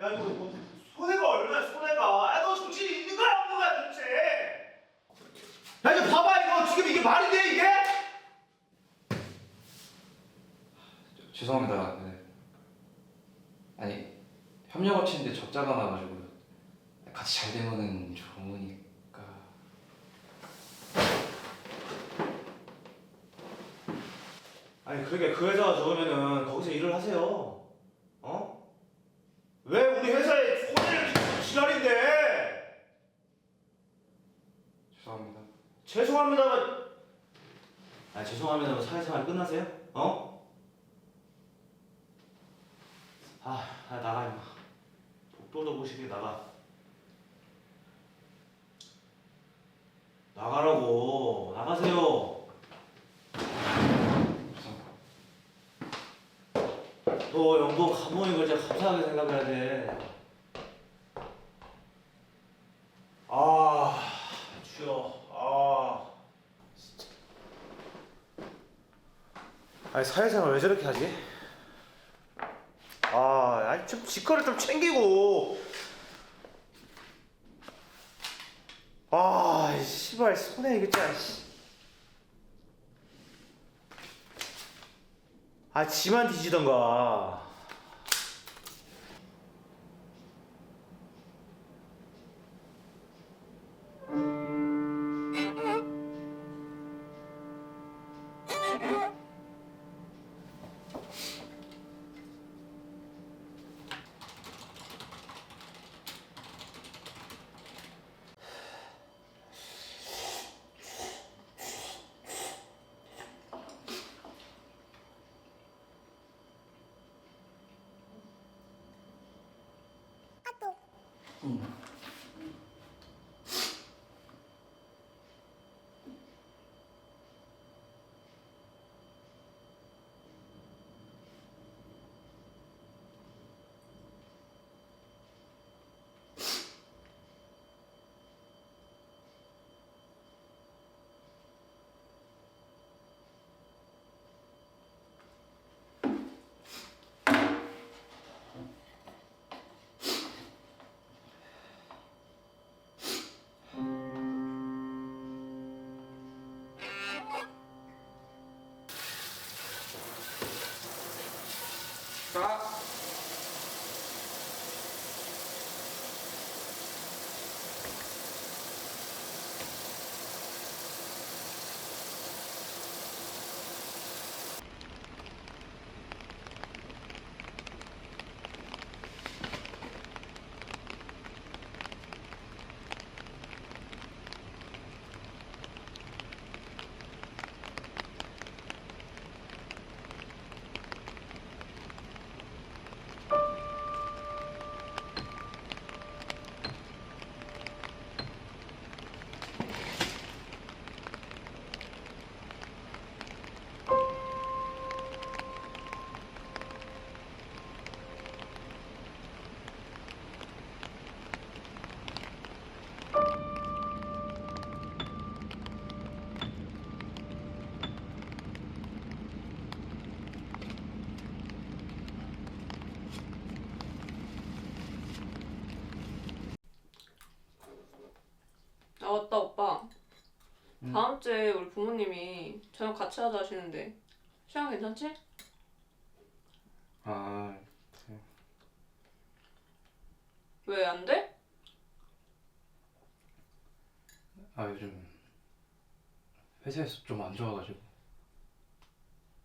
야 이거 뭐 손해가 얼마야 손해가? 야너 정신이 있는 거야 없는 거야 도대체? 야 이거 봐봐 이거 지금 이게 말이 돼 이게? 죄송합니다. 네. 아니 협력 업체인데 적자가 나가지고 같이 잘 되면은 좋으니까. 아니 그러게 그 회사가 좋으면은 거기서 일을 하세요. 어? 왜 우리 회사에 손해를 끼치고 지랄인데? 죄송합니다. 죄송합니다만. 아 죄송합니다만 사회생활 끝나세요? 어? 아, 아 나가 임마. 독도도 보시게 나가. 나가라고 나가세요. 너 연봉 감모인 걸 진짜 감사하게 생각해야 돼. 아, 주여, 아. 아니 사회생활 왜 저렇게 하지? 아, 아니 좀 직거를 좀 챙기고. 아, 이 씨발 손해 이거 진짜. 씨. 아, 지만 뒤지던가. 아! 맞다 오빠 응. 다음 주에 우리 부모님이 저녁 같이 하자 하시는데 시간 괜찮지? 아, 왜안 돼? 아 요즘 회사에서 좀 안 좋아가지고.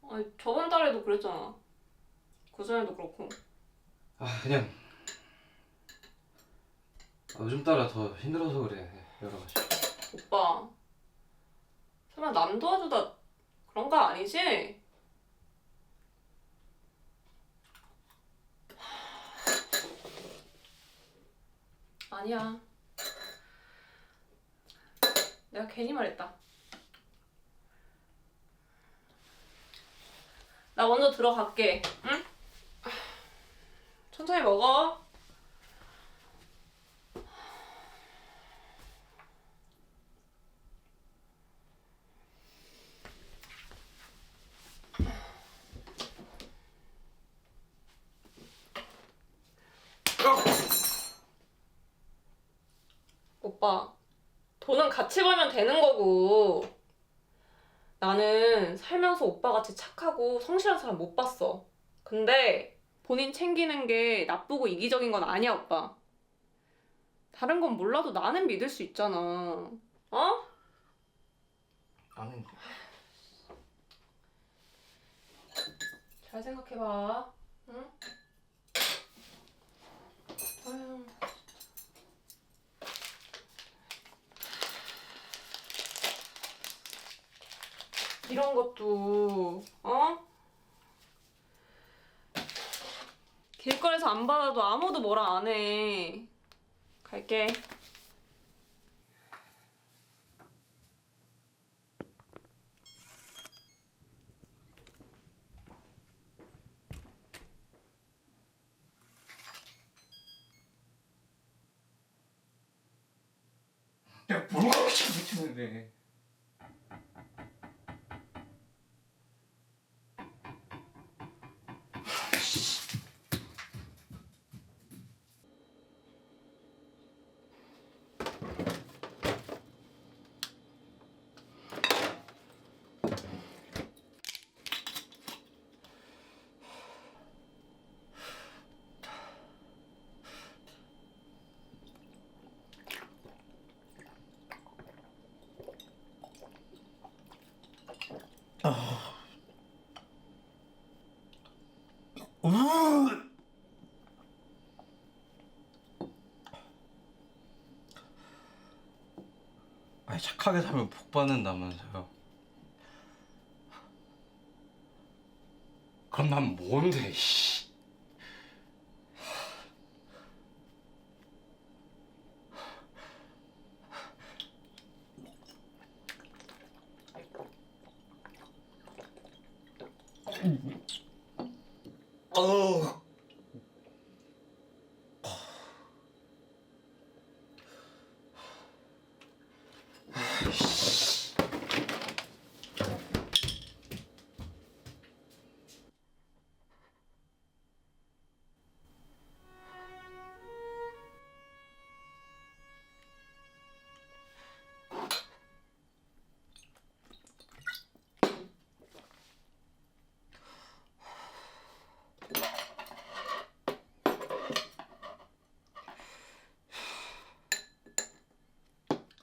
아니 저번 달에도 그랬잖아 그 전에도 그렇고 아 그냥 아, 요즘 따라 더 힘들어서 그래 여러 가지. 오빠 설마 남 도와주다 그런 거 아니지? 아니야 내가 괜히 말했다 나 먼저 들어갈게 응? 천천히 먹어 오빠. 돈은 같이 벌면 되는 거고. 나는 살면서 오빠같이 착하고 성실한 사람 못 봤어. 근데 본인 챙기는 게 나쁘고 이기적인 건 아니야, 오빠. 다른 건 몰라도 나는 믿을 수 있잖아. 어? 아니 잘 생각해봐. 응? 이런 것도 어? 길거리에서 안 받아도 아무도 뭐라 안 해. 갈게. 야 뭐가 그렇게 잘못했는데 아니 착하게 살면 복 받는다면서요? 그럼 난 뭔데 씨. 어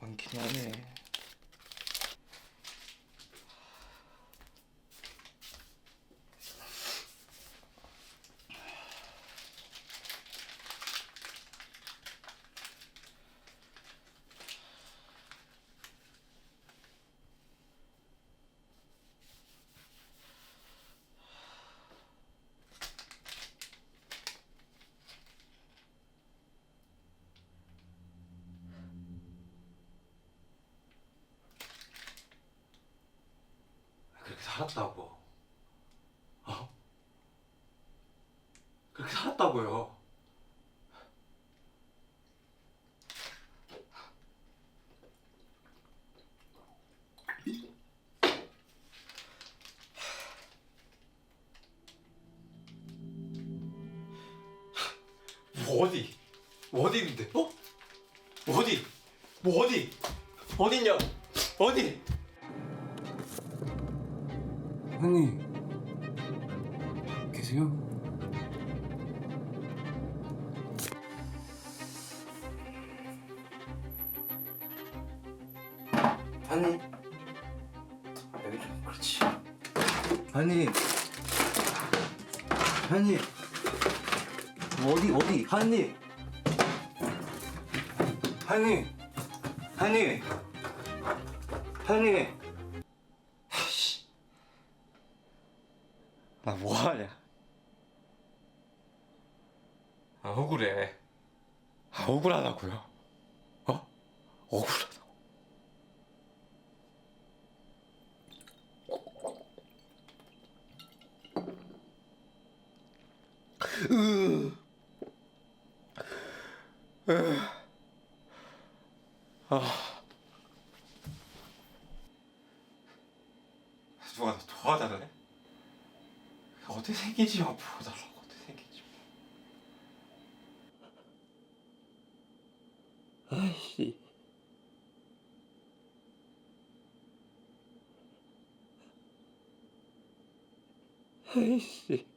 많긴 하네 그렇게 살았다고 어? 그렇게 살았다고요 어디 어디? 아니 아니 아니 아니 아씨. 나 뭐하냐? 아 억울해. 아 억울하다고요? 어? 억울하다 고 누가 나 도와달래? 되새기지 마 보여달라고? 마 아이씨 아이씨. 아이씨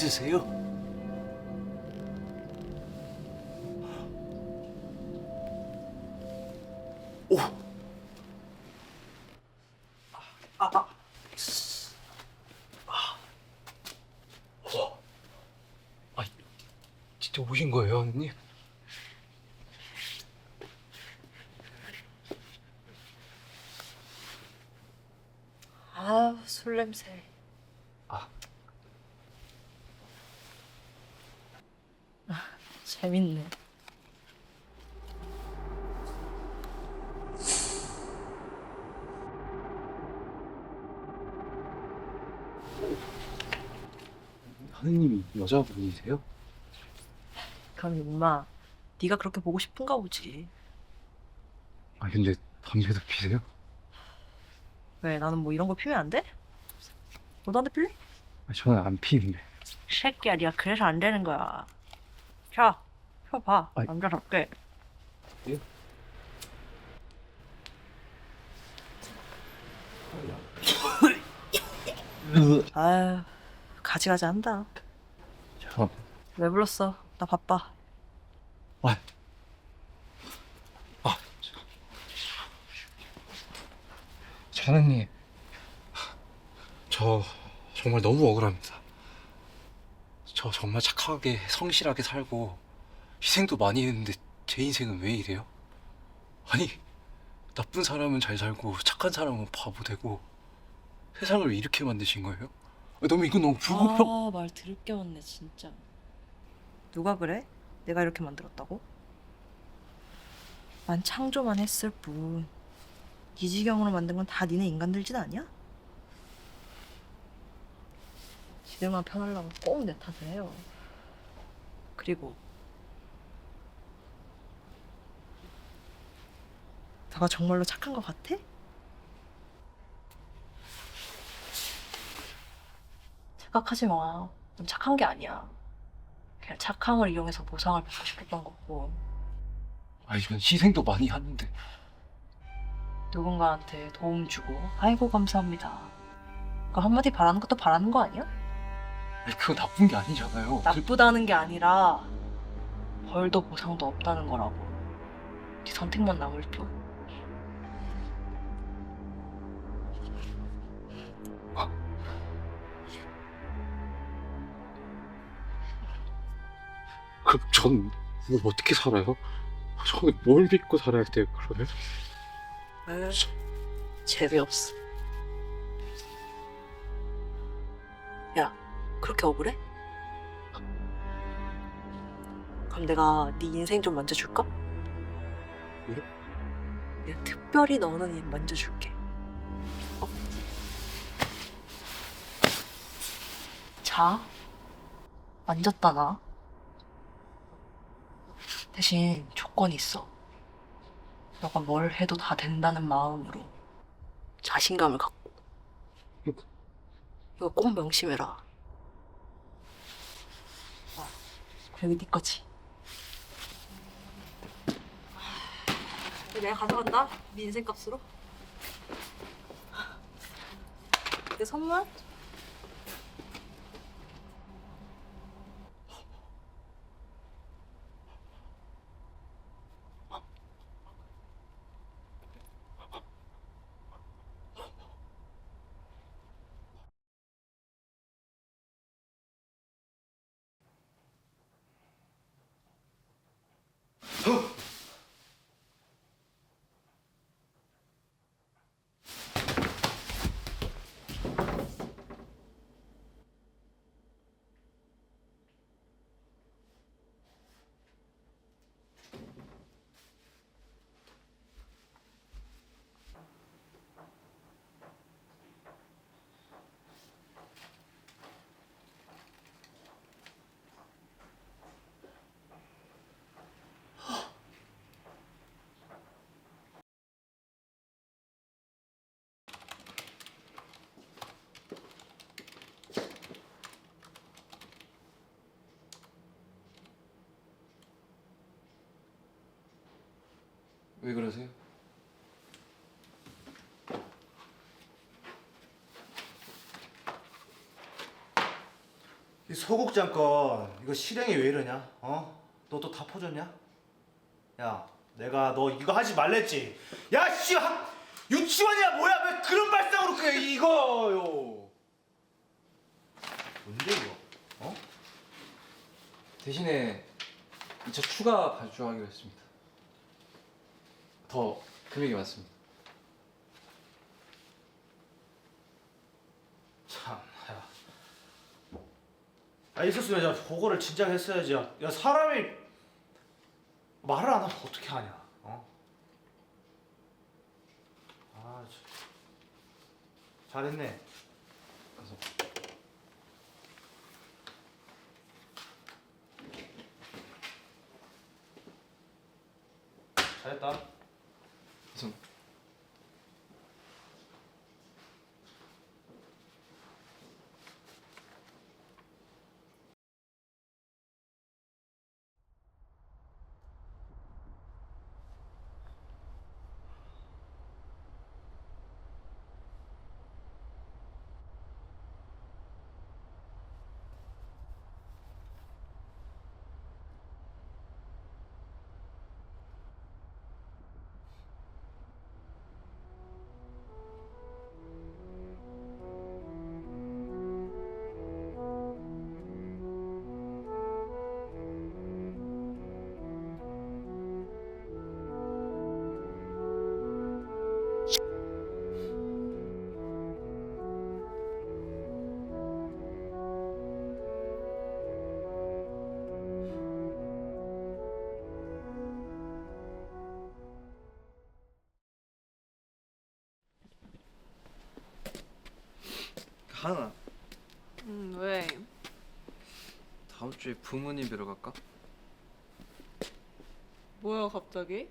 맞으세요? 오. 아, 아. 아. 와. 아, 진짜 오신 거예요, 하느님? 아, 술 냄새. 아. 아, 재밌네. 하느님이 여자분이세요? 그럼 임마, 네가 그렇게 보고 싶은가 보지. 아 근데 담배도 피세요? 왜 나는 뭐 이런 거 피면 안 돼? 너도 한 대 필래? 아, 저는 안 피는데. 새끼야, 네가 그래서 안 되는 거야. 자, 펴봐. 아이. 남자답게. 아유, 가지가지 한다. 죄송합니다. 왜 불렀어? 나 바빠. 아, 아, 저, 하느님, 저 정말 너무 억울합니다. 저 정말 착하게 성실하게 살고 희생도 많이 했는데 제 인생은 왜 이래요? 아니 나쁜 사람은 잘 살고 착한 사람은 바보 되고 세상을 왜 이렇게 만드신 거예요? 아, 너무 이건 너무 불공평. 아, 말 드럽게 왔네, 진짜. 누가 그래? 내가 이렇게 만들었다고? 난 창조만 했을 뿐. 이 지경으로 만든 건 다 니네 인간들 짓 아니야? 지들만 편하려고 꼭 내 탓을 해요. 그리고 너가 정말로 착한 것 같아? 착각하지 마. 넌 착한 게 아니야. 그냥 착함을 이용해서 보상을 받고 싶었던 거고 아 이건 희생도 많이 하는데. 누군가한테 도움 주고 아이고 감사합니다. 그 한마디 바라는 것도 바라는 거 아니야? 아니 그건 나쁜 게 아니잖아요. 그- 나쁘다는 게 아니라 벌도 보상도 없다는 거라고. 네 선택만 남을 뿐. 그럼 전 뭐 어떻게 살아요? 저는 뭘 믿고 살아야 돼요, 그러면? 에이, 재미없어. 야, 그렇게 억울해? 그럼 내가 네 인생 좀 만져줄까? 예? 내가 특별히 너는 이 만져줄게. 어? 자, 만졌다 나. 대신 조건이 있어. 너가 뭘 해도 다 된다는 마음으로 자신감을 갖고 이거 꼭 명심해라. 아, 여기 네 거지. 내가 가져간다. 네 인생 값으로. 내 선물? 왜 그러세요? 이 소극장 건 이거 실행이 왜 이러냐? 어? 너 또 다 퍼졌냐? 야, 내가 너 이거 하지 말랬지. 야, 씨, 학, 유치원이야 뭐야? 왜 그런 발상으로 그래 이거요? 뭔데 이거? 어? 대신에 2차 추가 발주하기로 했습니다. 더 금액이 많습니다. 참, 야. 아 있었으면 야 그거를 진작 했어야지. 야, 야 사람이 말을 안 하면 어떻게 하냐? 어? 아, 참. 잘했네. 그래서 잘했다. 우 하나 음, 왜? 다음 주에 부모님 뵈러 갈까? 뭐야 갑자기?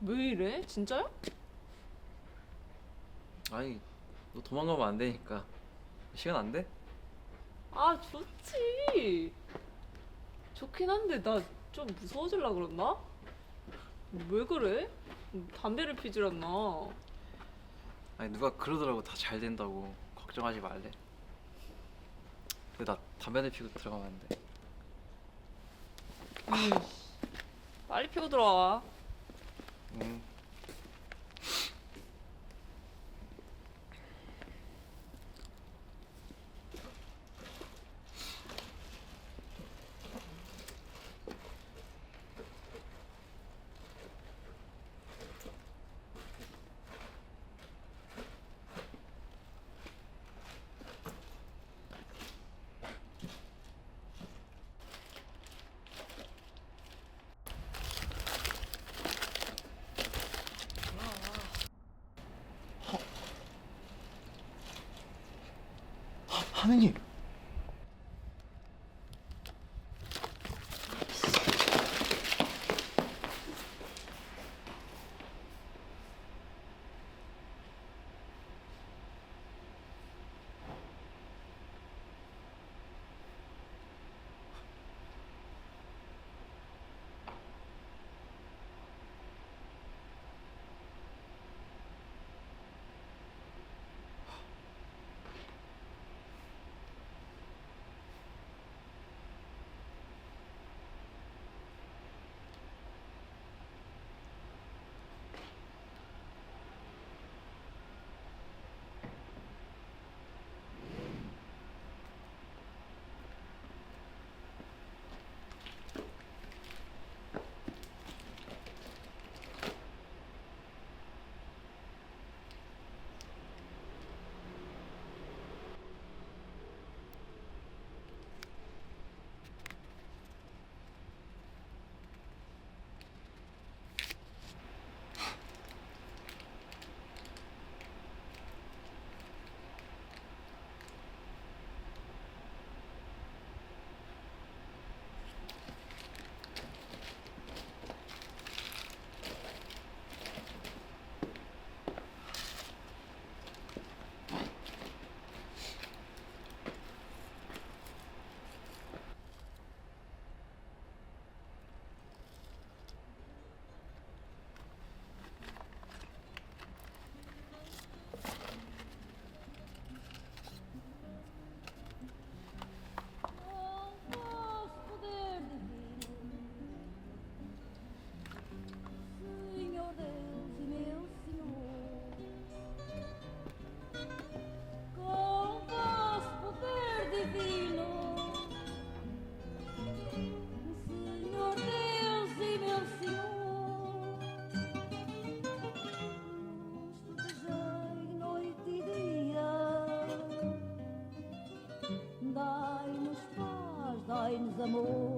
왜 이래? 진짜야? 아니 너 도망가면 안 되니까 시간 안 돼? 아 좋지. 좋긴 한데 나 좀 무서워질라 그랬나? 왜 그래? 담배를 피질 않나? 아니 누가 그러더라고 다 잘 된다고 걱정하지 말래 근데 나 담배는 피고 들어가면 안 돼. 음, 빨리 피고 들어와. 응. 하느님. Amor,